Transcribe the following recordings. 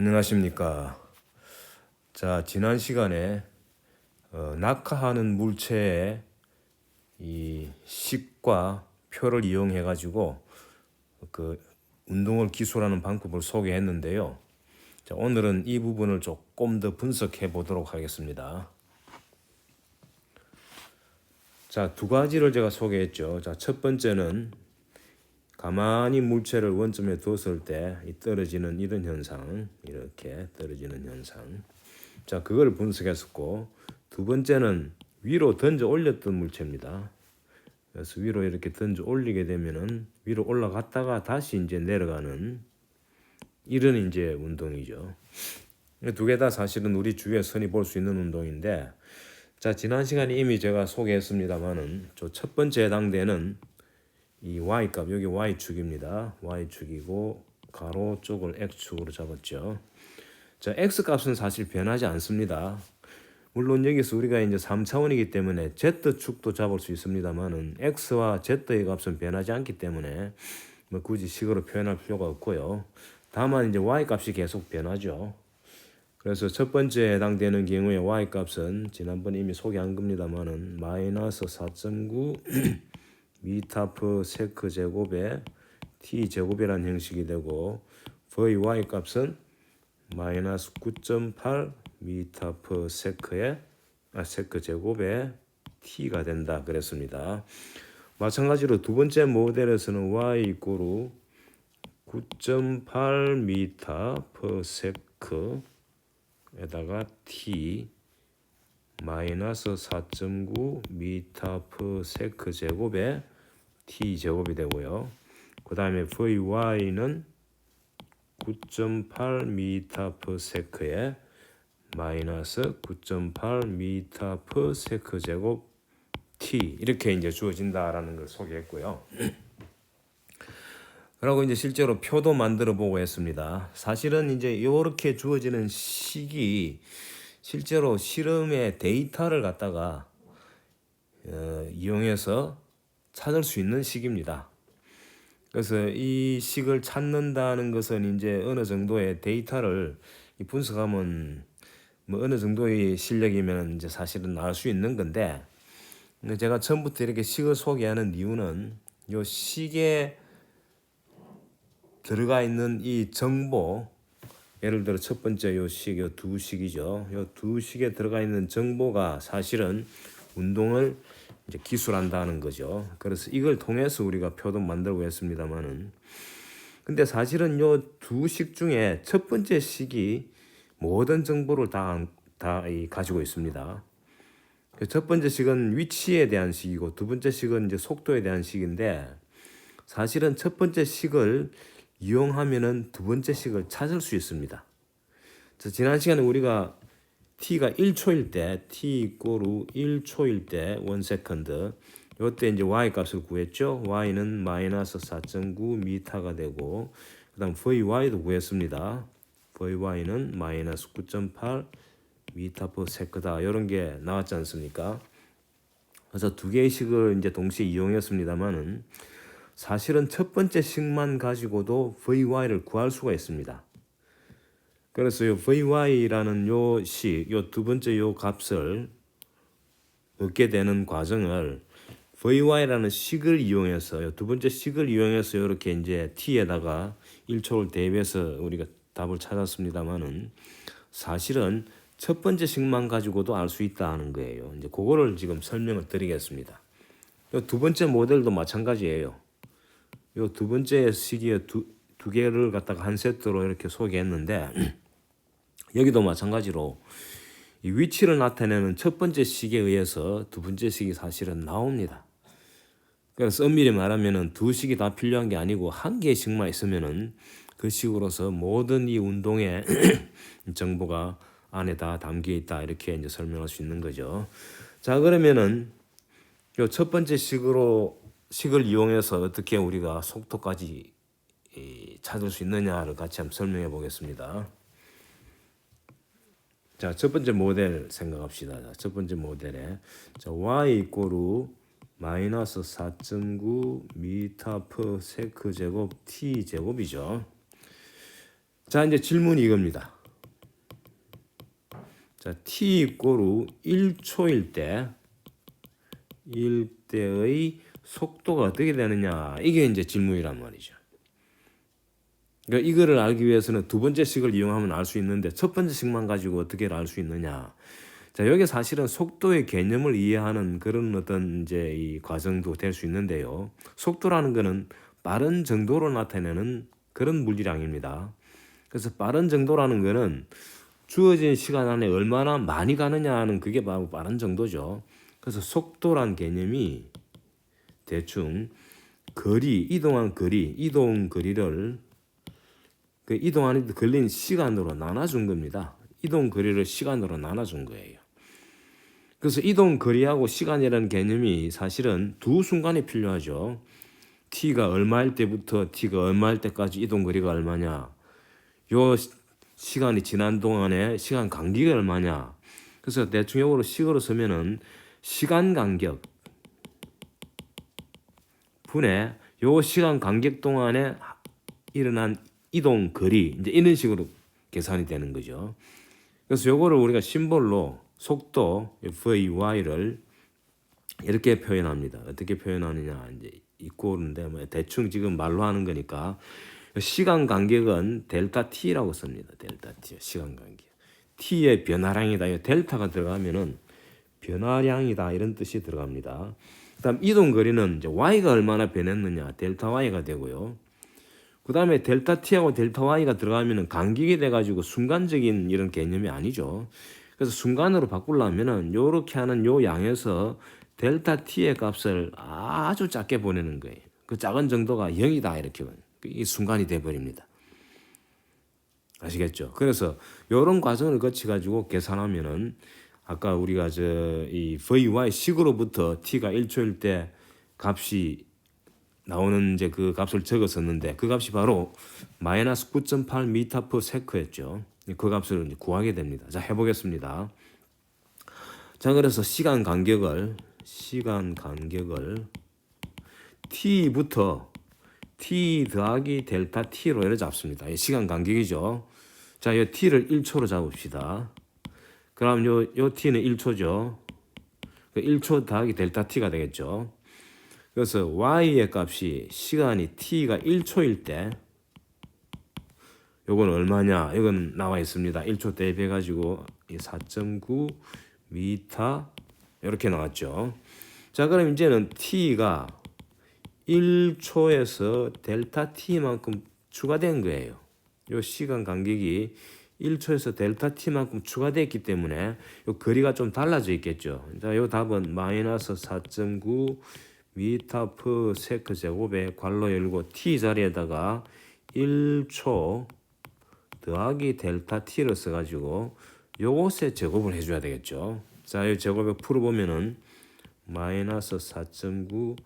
안녕하십니까. 자, 지난 시간에 어, 낙하하는 물체의 이 식과 표를 이용해 가지고 그 운동을 기술하는 방법을 소개했는데요. 자, 오늘은 이 부분을 조금 더 분석해 보도록 하겠습니다. 자, 두 가지를 제가 소개했죠. 자, 첫 번째는 가만히 물체를 원점에 뒀을 때이 떨어지는 이런 현상, 이렇게 떨어지는 현상. 자, 그걸 분석했었고 두 번째는 위로 던져 올렸던 물체입니다. 그래서 위로 이렇게 던져 올리게 되면은 위로 올라갔다가 다시 이제 내려가는 이런 이제 운동이죠. 두 개 다 사실은 우리 주위에 선이 볼 수 있는 운동인데 자 지난 시간에 이미 제가 소개했습니다만은 저 첫 번째 해당되는 이 y 값 여기 y 축입니다. y 축이고 가로 쪽을 x 축으로 잡았죠. 자 x 값은 사실 변하지 않습니다. 물론 여기서 우리가 이제 3차원이기 때문에 z 축도 잡을 수 있습니다만은 x와 z의 값은 변하지 않기 때문에 뭐 굳이 식으로 표현할 필요가 없고요. 다만 이제 y 값이 계속 변하죠. 그래서 첫 번째 해당되는 경우에 y 값은 지난번 이미 소개한 겁니다만은 마이너스 4.9 미타프 세크 제곱에 t 제곱이라는 형식이 되고 v y 값은 마이너스 9.8 미타프 세크에 아 세크 제곱에 t가 된다 그랬습니다. 마찬가지로 두 번째 모델에서는 y 이꼬르 9.8 미터 퍼 세크에다가 t 마이너스 4.9 미터 퍼 세크 제곱에 t 제곱이 되고요. 그 다음에 vy는 9.8 미터 퍼 세크에 마이너스 9.8 미터 퍼 세크 제곱 t 이렇게 이제 주어진다라는 걸 소개했고요. 그리고 이제 실제로 표도 만들어 보고 했습니다. 사실은 이제 이렇게 주어지는 식이 실제로 실험의 데이터를 갖다가 어, 이용해서 찾을 수 있는 식입니다. 그래서 이 식을 찾는다는 것은 이제 어느 정도의 데이터를 분석하면 뭐 어느 정도의 실력이면 이제 사실은 나올 수 있는 건데 제가 처음부터 이렇게 식을 소개하는 이유는 요 식에 들어가 있는 이 정보 예를 들어 첫 번째 요 식, 요 두 식이죠. 요 두 식에 들어가 있는 정보가 사실은 운동을 이제 기술한다는 거죠. 그래서 이걸 통해서 우리가 표도 만들고 했습니다만은 근데 사실은 요 두 식 중에 첫 번째 식이 모든 정보를 다, 다 가지고 있습니다. 그첫 번째 식은 위치에 대한 식이고 두 번째 식은 이제 속도에 대한 식인데 사실은 첫 번째 식을 이용하면은 두 번째 식을 찾을 수 있습니다. 자, 지난 시간에 우리가 t가 1초일 때 t 이꼬르 1초일 때 1세컨드 이때 이제 y 값을 구했죠. y는 마이너스 4.9 미터가 되고 그다음 vy도 구했습니다. vy는 마이너스 9.8 미터 퍼 세크다 이런 게 나왔지 않습니까? 그래서 두 개의 식을 이제 동시에 이용했습니다만은 사실은 첫 번째 식만 가지고도 vy를 구할 수가 있습니다. 그래서 요 vy라는 요 식, 요두 번째 요 값을 얻게 되는 과정을 vy라는 식을 이용해서 요 두 번째 식을 이용해서 이렇게 이제 t에다가 1초를 대입해서 우리가 답을 찾았습니다만은 사실은 첫 번째 식만 가지고도 알 수 있다는 거예요. 이제 그거를 지금 설명을 드리겠습니다. 요두 번째 모델도 마찬가지예요. 요 두 번째 시기에 두, 두 개를 갖다가 한 세트로 이렇게 소개했는데 여기도 마찬가지로 이 위치를 나타내는 첫 번째 식에 의해서 두 번째 식이 사실은 나옵니다. 그래서 엄밀히 말하면은 두 식이 다 필요한 게 아니고 한 개의 식만 있으면은 그 식으로서 모든 이 운동의 정보가 안에 다 담겨 있다 이렇게 이제 설명할 수 있는 거죠. 자 그러면은 요 첫 번째 식으로 식을 이용해서 어떻게 우리가 속도까지 찾을 수 있느냐를 같이 한번 설명해 보겠습니다. 자, 첫 번째 모델 생각합시다. 자, 첫 번째 모델에 자, y 이꼬르 마이너스 4.9 미터 퍼 세크 제곱 t 제곱이죠. 자, 이제 질문이 이겁니다. 자, t 꼬루 1초일 때 1대의 속도가 어떻게 되느냐. 이게 이제 질문이란 말이죠. 그러니까 이거를 알기 위해서는 두 번째 식을 이용하면 알 수 있는데 첫 번째 식만 가지고 어떻게 알 수 있느냐. 자, 여기 사실은 속도의 개념을 이해하는 그런 어떤 이제 이 과정도 될 수 있는데요. 속도라는 거는 빠른 정도로 나타내는 그런 물리량입니다. 그래서 빠른 정도라는 거는 주어진 시간 안에 얼마나 많이 가느냐 하는 그게 바로 빠른 정도죠. 그래서 속도란 개념이 대충 거리, 이동한 거리, 이동 거리를 그 이동하는 데 걸린 시간으로 나눠준 겁니다. 이동 거리를 시간으로 나눠준 거예요. 그래서 이동 거리하고 시간이라는 개념이 사실은 두 순간이 필요하죠. t가 얼마일 때부터 t가 얼마일 때까지 이동 거리가 얼마냐. 요 시간이 지난 동안에 시간 간격이 얼마냐. 그래서 대충적으로 식으로 쓰면은 시간 간격 분의 요 시간 간격 동안에 일어난 이동 거리 이제 이런 식으로 계산이 되는 거죠. 그래서 요거를 우리가 심볼로 속도 vy를 이렇게 표현합니다. 어떻게 표현하느냐 이제 이꼬는데 뭐 대충 지금 말로 하는 거니까 시간 간격은 델타 t라고 씁니다. 델타 t 시간 간격. t의 변화량이다. 이 델타가 들어가면은 변화량이다 이런 뜻이 들어갑니다. 그다음 이동 거리는 이제 y가 얼마나 변했느냐 델타 y가 되고요. 그 다음에 델타 t하고 델타 y가 들어가면은 간격이 돼가지고 순간적인 이런 개념이 아니죠. 그래서 순간으로 바꾸려면은 요렇게 하는 요 양에서 델타 t의 값을 아주 작게 보내는 거예요. 그 작은 정도가 0이다 이렇게 이 순간이 돼 버립니다. 아시겠죠? 그래서 요런 과정을 거쳐 가지고 계산하면은 아까 우리가 저 이 VY 식으로부터 t가 1초일 때 값이 나오는 이제 그 값을 적었었는데 그 값이 바로 마이너스 9.8 미터 퍼 세크였죠. 그 값을 이제 구하게 됩니다. 자 해보겠습니다. 자 그래서 시간 간격을 시간 간격을 t부터 t 더하기 델타 t로 이렇게 잡습니다. 이 시간 간격이죠. 자, 이 t를 1초로 잡읍시다. 그럼 요, 요 t는 1초죠. 1초 더하기 델타 t가 되겠죠. 그래서 y의 값이 시간이 t가 1초일 때 요건 얼마냐? 이건 나와 있습니다. 1초 대비해 가지고 4.9 미터 이렇게 나왔죠. 자, 그럼 이제는 t가 1초에서 델타 t만큼 추가된 거예요. 요 시간 간격이 1초에서 델타 t만큼 추가됐기 때문에 요 거리가 좀 달라져 있겠죠. 자, 요 답은 마이너스 4.9 미터 퍼 세크 제곱에 괄호 열고 t 자리에다가 1초 더하기 델타 t를 써가지고 요것에 제곱을 해줘야 되겠죠. 자, 이 제곱에 풀어보면은 마이너스 4.9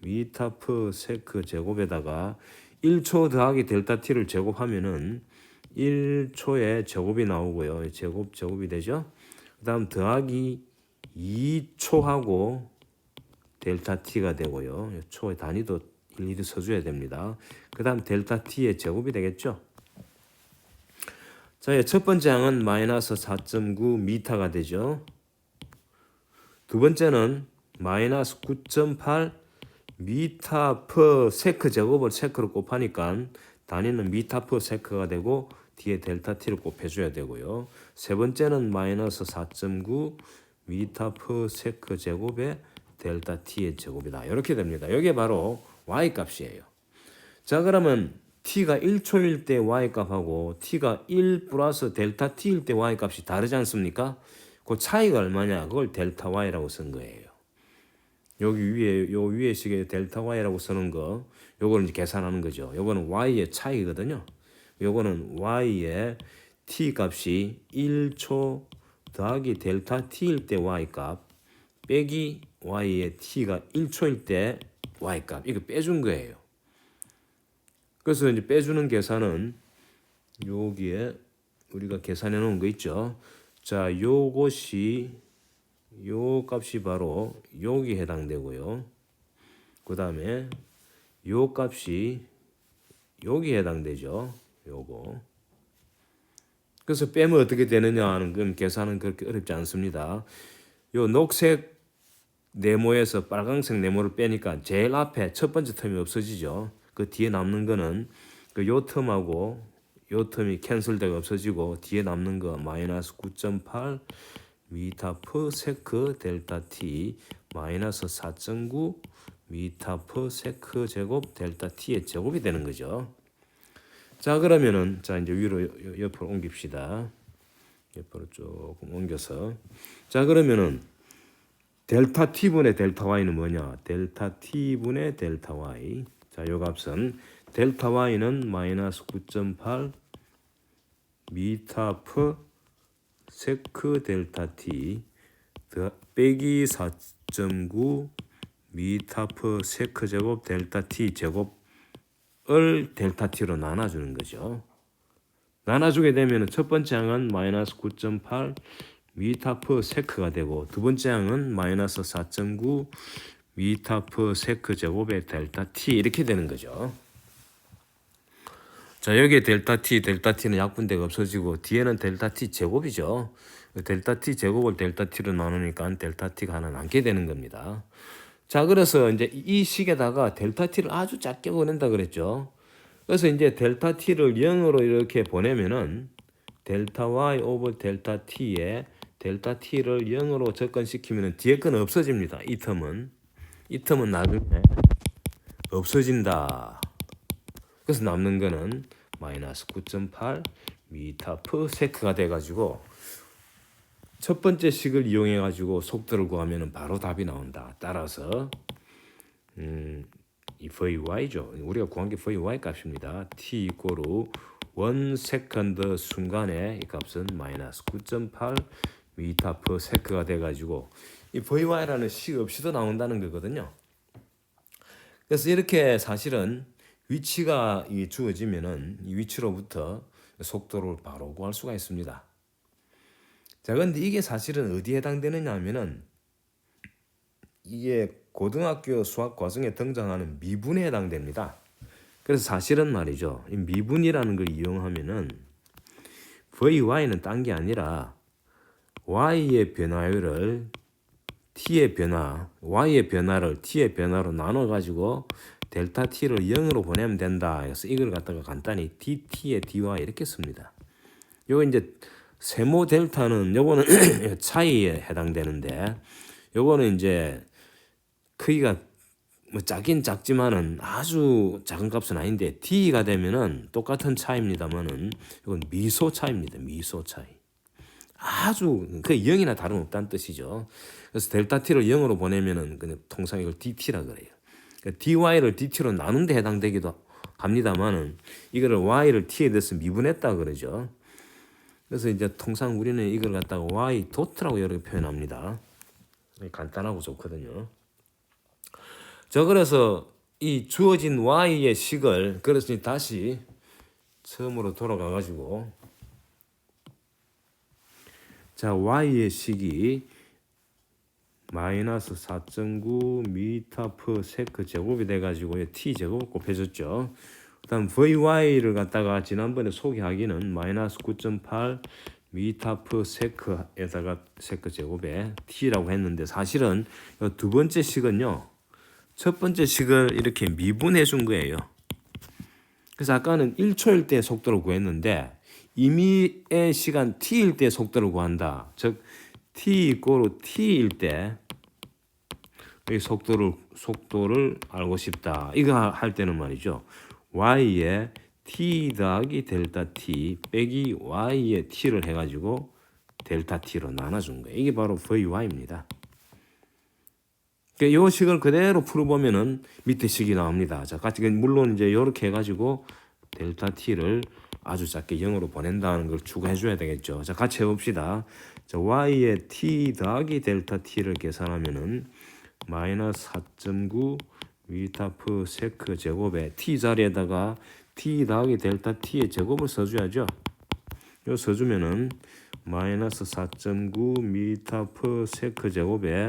미터 퍼 세크 제곱에다가 1초 더하기 델타 t를 제곱하면은 1초에 제곱이 나오고요. 제곱 제곱이 되죠. 그 다음 더하기 2초하고 델타 t가 되고요. 초의 단위도 일일이 써줘야 됩니다. 그 다음 델타 t의 제곱이 되겠죠. 자, 첫 번째 항은 마이너스 4.9 미터가 되죠. 두 번째는 마이너스 9.8 미터 퍼 세크 제곱을 세크로 곱하니까 단위는 미터 퍼 세크가 되고 뒤에 델타 t를 곱해줘야 되고요. 세 번째는 마이너스 4.9 미터 퍼 세크 제곱에 델타 t의 제곱이다. 이렇게 됩니다. 이게 바로 y 값이에요. 자 그러면 t가 1초일 때 y 값하고 t가 1 플러스 델타 t일 때 y 값이 다르지 않습니까? 그 차이가 얼마냐? 그걸 델타 y라고 쓴 거예요. 여기 위에 요 위에 식에 델타 y라고 쓰는 거 요거는 이제 계산하는 거죠. 요거는 y의 차이거든요. 요거는 y의 t 값이 1초 더하기 델타 t일 때 y 값 빼기 y의 t가 1초일 때 y 값 이거 빼준 거예요. 그래서 이제 빼주는 계산은 여기에 우리가 계산해 놓은 거 있죠. 자, 요것이 요 값이 바로 여기 해당되고요. 그 다음에 요 값이 여기 해당되죠. 요거. 그래서 빼면 어떻게 되느냐 하는 건 계산은 그렇게 어렵지 않습니다. 요 녹색 네모에서 빨강색 네모를 빼니까 제일 앞에 첫 번째 텀이 없어지죠. 그 뒤에 남는 거는 그 요 텀하고 요 텀이 캔슬되고 없어지고 뒤에 남는 거 마이너스 9.8 미터 퍼 세크 델타 t 마이너스 4.9 미터 퍼 세크 제곱 델타 t의 제곱이 되는 거죠. 자 그러면은 자 이제 위로 여- 옆으로 옮깁시다. 옆으로 조금 옮겨서 자 그러면은 델타 t분의 델타 y는 뭐냐? 델타 t분의 델타 y. 자, 요 값은 델타 y는 마이너스 9.8 미터 퍼 세크 델타 t 더 빼기 4.9 미터 퍼 세크 제곱 델타 t 제곱 을 델타 t로 나눠주는 거죠. 나눠주게 되면 첫 번째 항은 마이너스 9.8 미터 퍼 세크가 되고 두 번째 항은 마이너스 4.9 미터 퍼 세크 제곱의 델타 t 이렇게 되는 거죠. 자 여기에 델타 t, 델타 t는 약분대가 없어지고 뒤에는 델타 t 제곱이죠. 그 델타 t 제곱을 델타 t로 나누니까 델타 t가 하나 남게 되는 겁니다. 자 그래서 이제 이 식에다가 델타 t를 아주 작게 보낸다 그랬죠. 그래서 이제 델타 t를 0으로 이렇게 보내면은 델타 y 오버 델타 t에 델타 t를 0으로 접근시키면은 뒤에 건 없어집니다. 이 텀은 이 텀은 나중에 없어진다. 그래서 남는 거는 마이너스 9.8 미터 퍼 세크가 돼가지고 첫 번째 식을 이용해 가지고 속도를 구하면은 바로 답이 나온다. 따라서 음, 이 VY죠. 우리가 구한 게 VY 값입니다. T 이꼬르 1 세컨드 순간에 이 값은 마이너스 9.8 미터 퍼 세크가 돼가지고 이 VY라는 식 없이도 나온다는 거거든요. 그래서 이렇게 사실은 위치가 이 주어지면은 이 위치로부터 속도를 바로 구할 수가 있습니다. 자, 근데 이게 사실은 어디에 해당되느냐 하면은 이게 고등학교 수학 과정에 등장하는 미분에 해당됩니다. 그래서 사실은 말이죠. 이 미분이라는 걸 이용하면은 VY는 딴 게 아니라 Y의 변화율을 T의 변화, Y의 변화를 T의 변화로 나눠 가지고 델타 T를 0으로 보내면 된다. 그래서 이걸 갖다가 간단히 DT의 DY 이렇게 씁니다. 요거 이제 세모 델타는 요거는 차이에 해당되는데 요거는 이제 크기가 뭐 작긴 작지만은 아주 작은 값은 아닌데 T가 되면은 똑같은 차입니다만은 이건 미소 차입니다. 미소 차이. 아주 그 0이나 다름없다는 뜻이죠. 그래서 델타 T를 0으로 보내면은 그냥 통상 이걸 DT라 그래요. 그러니까 DY를 DT로 나눈 데 해당되기도 합니다만은 이거를 Y를 T에 대해서 미분했다 그러죠. 그래서 이제 통상 우리는 이걸 갖다가 Y 도트라고 이렇게 표현합니다. 간단하고 좋거든요. 저 그래서 이 주어진 y의 식을 그래서 다시 처음으로 돌아가 가지고 자 y의 식이 마이너스 4.9 미터 퍼 세크 제곱이 돼 가지고 t 제곱 곱해줬죠. 그다음 vy를 갖다가 지난번에 소개하기는 마이너스 9.8 미터 퍼 세크에다가 세크 제곱에 t라고 했는데 사실은 이두 번째 식은요. 첫 번째 식을 이렇게 미분해 준 거예요. 그래서 아까는 1초일 때 속도를 구했는데 임의의 시간 t일 때 속도를 구한다. 즉 t 이꼬르 t일 때 이 속도를 속도를 알고 싶다. 이거 할 때는 말이죠. Y의 t 더하기 델타 t 빼기 y의 t를 해가지고 델타 t로 나눠준 거예요. 이게 바로 vy입니다. 그러니까 이 식을 그대로 풀어보면은 밑에 식이 나옵니다. 자, 같이 물론 이제 이렇게 해가지고 델타 t를 아주 작게 0으로 보낸다는 걸 추가해줘야 되겠죠. 자, 같이 해봅시다. 자, y의 t 더하기 델타 t를 계산하면은 마이너스 4.9 퍼 세크 제곱에 t 자리에다가 t 더하기 델타 t의 제곱을 써줘야죠. 요 써주면은 마이너스 4.9 미터 퍼 세크 제곱에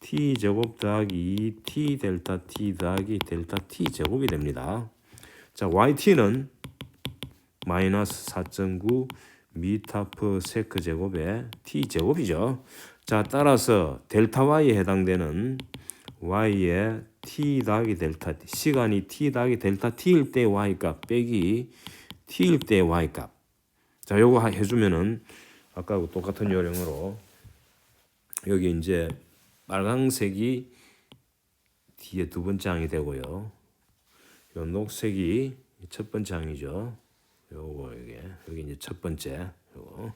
t 제곱 더하기 2t 델타 t 더하기 델타 t 제곱이 됩니다. 자, yt는 마이너스 4.9 미타프 세크 제곱에 t 제곱이죠. 자 따라서 델타 y에 해당되는 y의 t 더하기 델타 t 시간이 t 더하기 델타 t일 때 y 값 빼기 t일 때 y 값. 자 요거 하- 해주면은 아까하고 똑같은 요령으로 여기 이제 빨강색이 뒤에 두 번째 항이 되고요. 요 녹색이 첫 번째 항이죠. 요거 이게 여기 이제 첫 번째 요거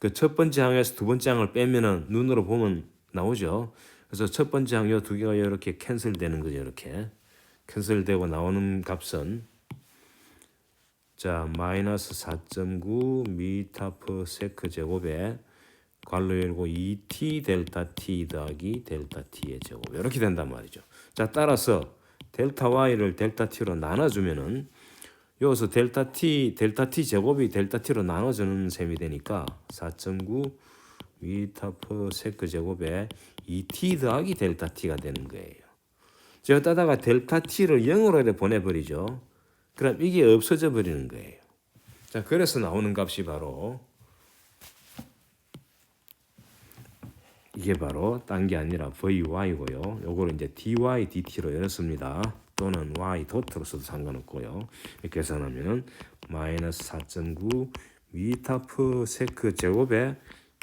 그 첫 번째 항에서 두 번째 항을 빼면은 눈으로 보면 나오죠. 그래서 첫 번째 항요 두 개가 이렇게 캔슬되는 거죠. 이렇게 캔슬되고 나오는 값은 자 마이너스 4.9 미터 퍼 세크 제곱에 괄호 열고 2t 델타 t 더하기 델타 t의 제곱 이렇게 된단 말이죠. 자 따라서 델타 y를 델타 t로 나눠주면은 여기서 델타 t 델타 t 제곱이 델타 t로 나눠주는 셈이 되니까 4.9 퍼 세크 제곱에 2t 더하기 델타 t가 되는 거예요. 저 여기다가 델타 t를 0으로 이렇게 보내버리죠. 그럼 이게 없어져 버리는 거예요. 자 그래서 나오는 값이 바로 이게 바로 딴 게 아니라 VY고요. 요거를 이제 DY, DT로 열었습니다. 또는 Y 도트로 써도 상관없고요. 계산하면 마이너스 4.9 미터 퍼 세크 제곱에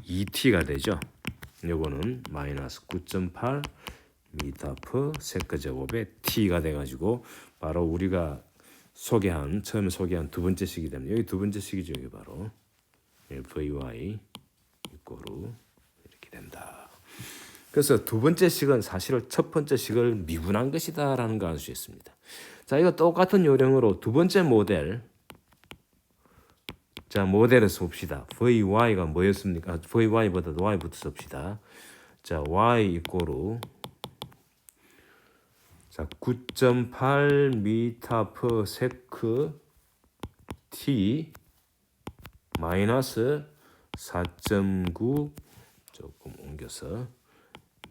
2T가 되죠. 요거는 마이너스 9.8 미터 퍼 세크 제곱에 T가 돼가지고 바로 우리가 소개한 처음에 소개한 두 번째 식이 됩니다. 여기 두 번째 식이죠. 여기 바로 예, VY 이꼬르 이렇게 된다. 그래서 두 번째 식은 사실 첫 번째 식을 미분한 것이다라는 걸 알 수 있습니다. 자, 이거 똑같은 요령으로 두 번째 모델 자, 모델에서 봅시다. VY가 뭐였습니까? 아, VY보다 Y부터 씁시다. 자, Y 이꼬르 자, 9.8 미터 퍼 세크 T 마이너스 4.9 조금 옮겨서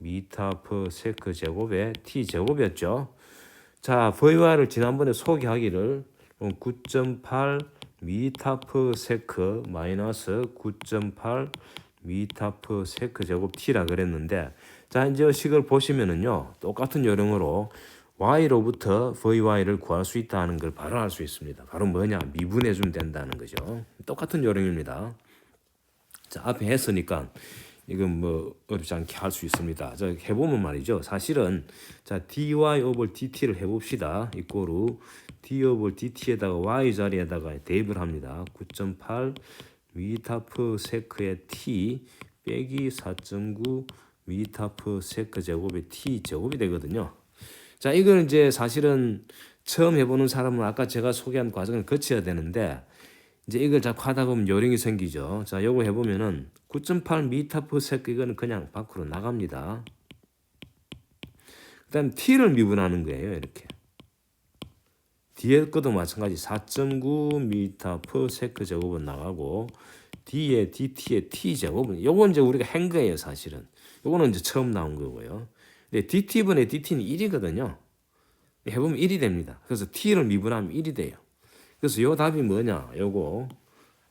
미터 퍼 세크 제곱에 t 제곱이었죠. 자, VY를 지난번에 소개하기를 9.8 미터 퍼 세크 마이너스 9.8 미터 퍼 세크 제곱 t라 그랬는데 자, 이제 식을 보시면은요. 똑같은 요령으로 y로부터 vy를 구할 수 있다는 걸 바로 알 수 있습니다. 바로 뭐냐? 미분해 주면 된다는 거죠. 똑같은 요령입니다. 자, 앞에 했으니까 이건 뭐 어렵지 않게 할 수 있습니다. 자, 해보면 말이죠. 사실은 자 dy 오버 dt를 해봅시다. 이꼬르 d 오버 dt에다가 y 자리에다가 대입을 합니다. 9.8 미터 퍼 세크의 t 빼기 4.9 미터 퍼 세크 제곱의 t 제곱이 되거든요. 자, 이걸 이제 사실은 처음 해보는 사람은 아까 제가 소개한 과정을 거쳐야 되는데 이제 이걸 자꾸 하다 보면 요령이 생기죠. 자, 요거 해보면은 9.8 미터 퍼 세크 이거는 그냥 밖으로 나갑니다. 그 다음 t를 미분하는 거예요, 이렇게. 뒤에 것도 마찬가지 4.9 미터 퍼 세크 제곱은 나가고 뒤에 dt의 t 제곱은 요건 이제 우리가 한 거예요, 사실은. 요거는 이제 처음 나온 거고요. 근데 dt분의 dt는 1이거든요. 해보면 1이 됩니다. 그래서 t를 미분하면 1이 돼요. 그래서 요 답이 뭐냐? 요거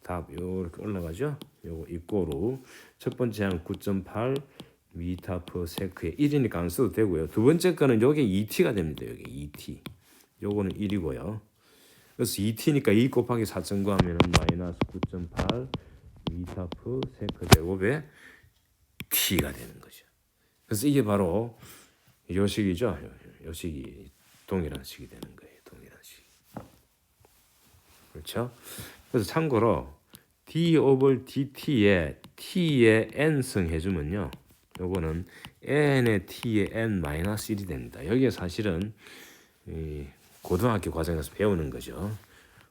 답 요렇게 올라가죠. 요거 이꼬로 첫 번째 항9.8 미터 퍼 세크에 1이니까 안 써도 되고요. 두 번째 거는 요게 2t가 됩니다. 여기 2t. 요거는 1이고요. 그래서 2t니까 2 곱하기 4.9 하면은 마이너스 9.8 미터 제곱에 t가 되는 거죠. 그래서 이게 바로 요 식이죠. 요, 요 식이 동일한 식이 되는 거예요. 그렇죠? 그래서 참고로 d 오버 dt에 t의 n승 해주면요. 요거는 n의 t의 n 마이너스 1이 됩니다. 여기에 사실은 이 고등학교 과정에서 배우는 거죠.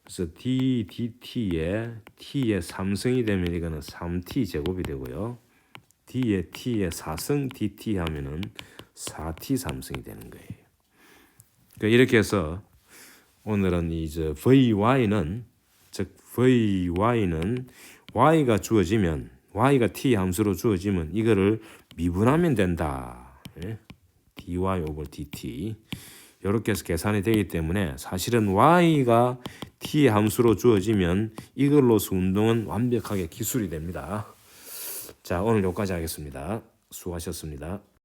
그래서 d dt에 t의 3승이 되면 이거는 3t 제곱이 되고요. d의 t의 4승 dt 하면은 4t 3승이 되는 거예요. 그러니까 이렇게 해서 오늘은 이제 vy는 즉 vy는 y가 주어지면 y가 t 함수로 주어지면 이거를 미분하면 된다. 예? dy over dt 이렇게 해서 계산이 되기 때문에 사실은 y가 t 함수로 주어지면 이걸로서 운동은 완벽하게 기술이 됩니다. 자 오늘 여기까지 하겠습니다. 수고하셨습니다.